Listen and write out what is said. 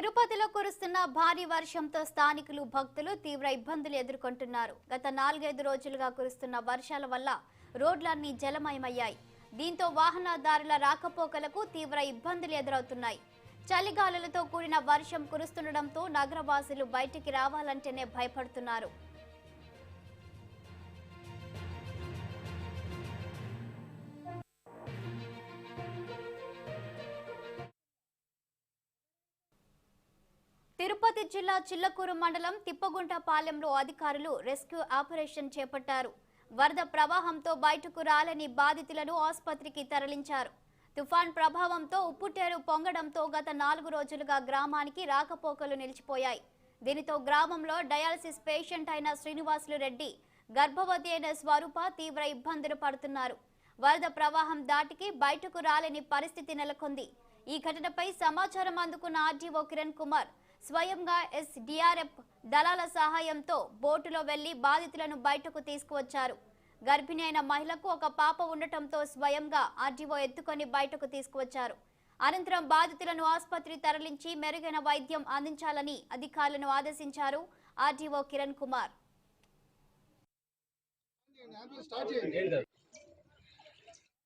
తిరుపతిలో కురుస్తున్న భారీ వర్షంతో స్థానికులు భక్తులు తీవ్ర ఇబ్బందులు ఎదుర్కొంటున్నారు. గత నాలుగైదు రోజులుగా కురుస్తున్న వర్షాల వల్ల రోడ్లన్నీ జలమయమయ్యాయి. దీంతో వాహనదారుల రాకపోకలకు తీవ్ర ఇబ్బందులు ఎదురవుతున్నాయి. చలిగాలులతో కూడిన వర్షం కురుస్తుండటంతో నగరవాసులు బయటికి రావాలంటేనే భయపడుతున్నారు. తిరుపతి జిల్లా చిల్లకూరు మండలం తిప్పగుంట పాలెంలో అధికారులు రెస్క్యూ ఆపరేషన్ చేపట్టారు. వరద ప్రవాహంతో బయటకు రాలని బాధితులను ఆసుపత్రికి తరలించారు. తుఫాన్ ప్రభావంతో ఉప్పుటేరు పొంగడంతో గత నాలుగు రోజులుగా గ్రామానికి రాకపోకలు నిలిచిపోయాయి. దీనితో గ్రామంలో డయాలసిస్ పేషెంట్ అయిన శ్రీనివాసులు రెడ్డి గర్భవతి అయిన స్వరూప తీవ్ర ఇబ్బందులు పడుతున్నారు. వరద ప్రవాహం దాటికి బయటకు రాలేని పరిస్థితి నెలకొంది. ఈ ఘటనపై సమాచారం అందుకున్న ఆర్డీఓ కిరణ్ కుమార్ స్వయంగా ఎస్డిఆర్ఎఫ్ దళాల సహాయంతో బోటులో వెళ్ళి బాధితులను బయటకు తీసుకువచ్చారు. గర్భిణి అయిన మహిళకు ఒక పాప ఉండటంతో స్వయంగా ఆర్డీఓ ఎత్తుకొని బయటకు తీసుకువచ్చారు. అనంతరం బాధితులను ఆసుపత్రి తరలించి మెరుగైన వైద్యం అందించాలని అధికారులను ఆదేశించారు ఆర్డీఓ కిరణ్ కుమార్.